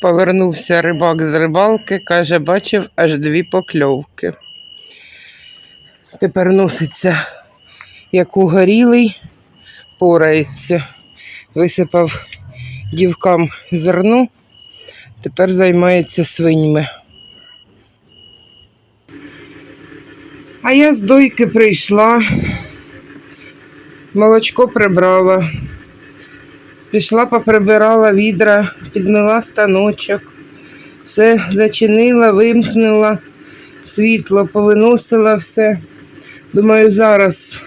Повернувся рибак з рибалки, каже, бачив аж дві покльовки. Тепер носиться, як угорілий, порається. Висипав дівкам зерно, тепер займається свиньми. А я з дойки прийшла, молочко прибрала. Пішла, поприбирала відра, підмила станочок, все зачинила, вимкнула, світло, повиносила все. Думаю, зараз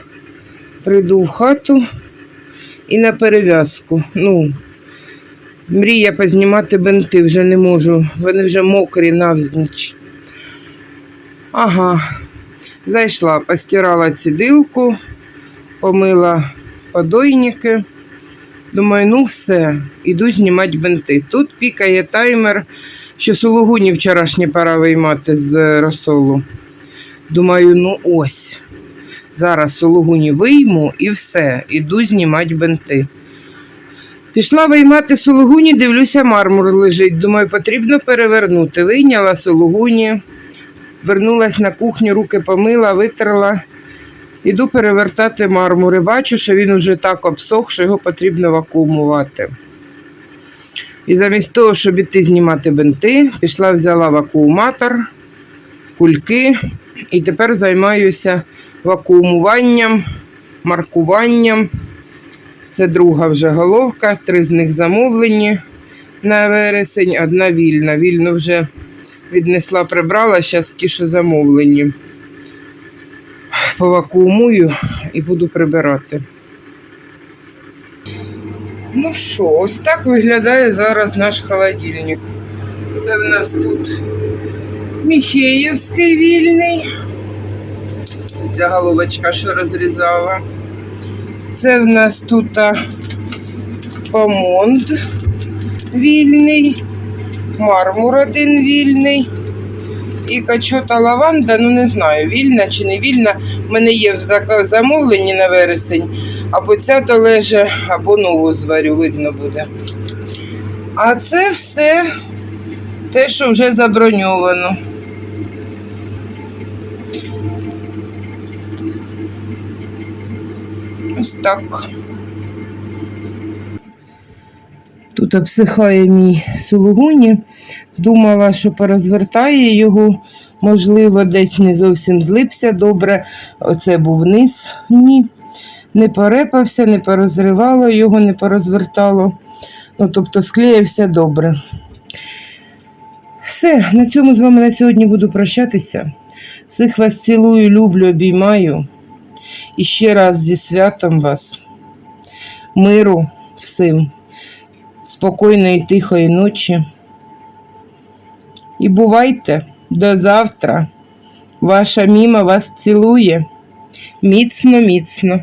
прийду в хату і на перев'язку. Ну, мрія познімати бенти, вже не можу. Вони вже мокрі навзніч. Ага, зайшла, постирала цідилку, помила подойники. Думаю, ну все, іду знімати бинти. Тут пікає таймер, що сулугуні вчорашні пора виймати з розсолу. Думаю, ну ось. Зараз сулугуні вийму і все, іду знімати бинти. Пішла виймати сулугуні, дивлюся, мармур лежить. Думаю, потрібно перевернути. Вийняла сулугуні, вернулась на кухню, руки помила, витерла. Іду перевертати мармури. Бачу, що він уже так обсох, що його потрібно вакуумувати. І замість того, щоб іти знімати бинти, пішла, взяла вакууматор, кульки і тепер займаюся вакуумуванням, маркуванням. Це друга вже головка, три з них замовлені на вересень, одна вільна. Вільну вже віднесла, прибрала, зараз ті, що замовлені повакуумую і буду прибирати. Ну що, ось так виглядає зараз наш холодильник. Це в нас тут Міхеєвський вільний. Це ця головочка, що розрізала. Це в нас тут Помонд вільний, мармур один вільний. І качота лаванда, ну не знаю, вільна чи не вільна. У мене є в замовленні на вересень, або ця долеже, або нову зварю, видно буде. А це все те, що вже заброньовано. Ось так. Тут обсихає мій сулугуні. Думала, що порозвертає його, можливо, десь не зовсім злипся добре. Оце був низ. Ні. Не порепався, не порозривало його, не порозвертало. Ну, тобто склеївся добре. Все, на цьому з вами на сьогодні буду прощатися. Всіх вас цілую, люблю, обіймаю. І ще раз зі святом вас, миру всім, спокійної тихої ночі. І бувайте до завтра. Ваша міма вас цілує. Міцно, міцно.